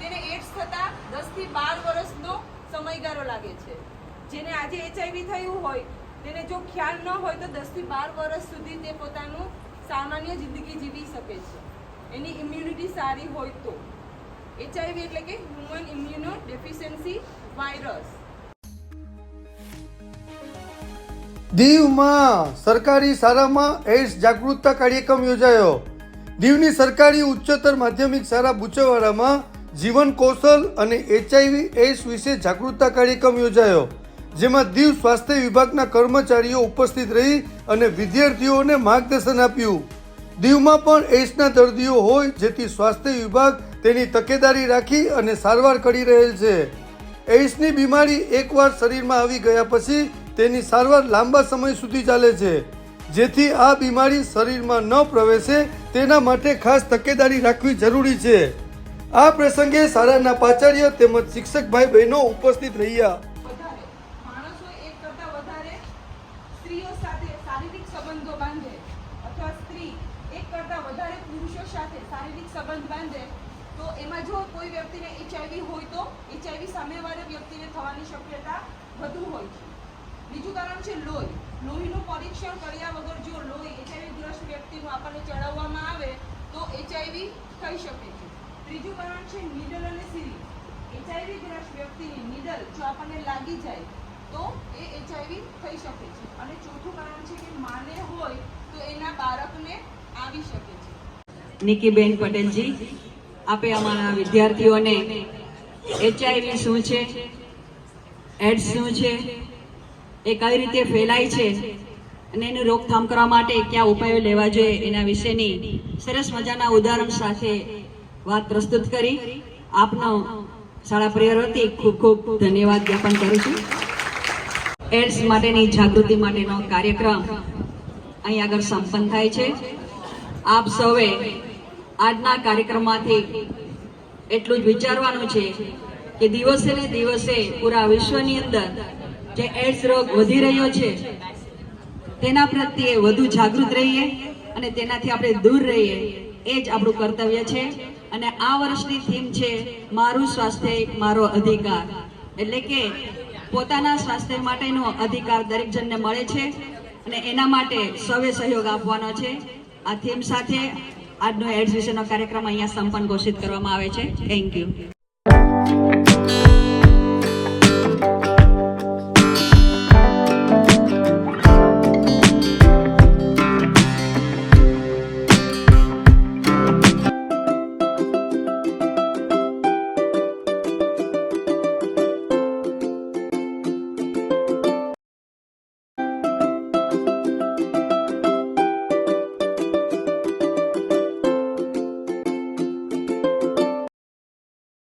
તેને એડ્સ થતાં દસથી બાર વર્ષનો સમયગાળો લાગે છે. જેને આજે એચઆઈવી થયું હોય, તેને જો ખ્યાલ ન હોય તો દસથી બાર વર્ષ સુધી તે પોતાનું સામાન્ય જિંદગી જીવી શકે છે. એની ઇમ્યુનિટી સારી હોય તો. એચઆઈવી એટલે કે હ્યુમન ઇમ્યુનો ડેફિશિયન્સી વાયરસ દીવમાં સરકારી શાળામાં એઇડ્સ જાગૃતતા કાર્યક્રમ યોજાયો. દીવની સરકારી ઉચ્ચતર માધ્યમિક શાળા બુચવાડામાં જીવન કૌશલ અને એચઆઈવી એઇડ્સ વિશે જાગૃતતા કાર્યક્રમ યોજાયો, જેમાં દીવ સ્વાસ્થ્ય વિભાગના કર્મચારીઓ ઉપસ્થિત રહી અને વિદ્યાર્થીઓને માર્ગદર્શન આપ્યું. દીવમાં પણ એઇડ્સના દર્દીઓ હોય જેથી સ્વાસ્થ્ય વિભાગ તેની તકેદારી રાખી અને સારવાર કરી રહેલ છે. એઇડ્સની બીમારી એકવાર શરીરમાં આવી ગયા પછી તેની સારવાર લાંબા સમય સુધી ચાલે છે. જેથી આ બીમારી શરીરમાં ન પ્રવેશે, તેના માટે ખાસ તકેદારી રાખવી જરૂરી છે. આ પ્રસંગે શાળાના પ્રાચાર્ય તેમજ શિક્ષક ભાઈ બહેનો ઉપસ્થિત રહ્યા. બીજું કારણ છે લોહી. લોહીનું પરીક્ષણ કર્યા વગર જો લોહી એચઆઈવી ગ્રસ્ત વ્યક્તિનું આપણને ચડાવવામાં આવે, તો એચઆઈવી થઈ શકે છે. ત્રીજું કારણ છે નીડલ અને સિરિંજ એચઆઈવી ગ્રસ્ત વ્યક્તિની નીડલ જો આપણને લાગી જાય, તો એ એચઆઈવી થઈ શકે છે. અને ચોથું કારણ છે કે માને હોય, તો એના બાળકને આવી શકે છે. નિકીબેન પટેલજી, આપે અમારા વિદ્યાર્થીઓને એચઆઈવી શું છે? એડ્સ શું છે? એ કઈ રીતે ફેલાય છે અને એની રોકથામ કરવા માટે કયા ઉપાયો લેવા જોઈએ એના વિશેની સરસ મજાના ઉદાહરણ સાથે વાત પ્રસ્તુત કરી. આપનો શાળા પ્રેયર વતી ખૂબ ખૂબ ધન્યવાદ જ્ઞાપન કરું છું. એડ્સ માટેની જાગૃતિ માટેનો કાર્યક્રમ અહીં આગળ સંપન્ન થાય છે. આપ સૌએ આજના કાર્યક્રમમાંથી એટલું જ વિચારવાનું છે કે દિવસે ને દિવસે પૂરા વિશ્વની અંદર જે એડ્સ રોગ વધી રહ્યો છે, તેના પ્રત્યે વધુ જાગૃત રહીએ અને તેનાથી આપણે દૂર રહીએ. એ જ આપણું કર્તવ્ય છે અને આ વર્ષની થીમ છે મારું સ્વાસ્થ્ય મારો અધિકાર. એટલે કે પોતાના સ્વાસ્થ્ય માટેનો અધિકાર દરેક જણને મળે છે અને એના માટે સૌએ સહયોગ આપવાનો છે. આ થીમ સાથે આજનો એડ્સ વિશેનો કાર્યક્રમ અહીંયા સંપન્ન ઘોષિત કરવામાં આવે છે. Thank you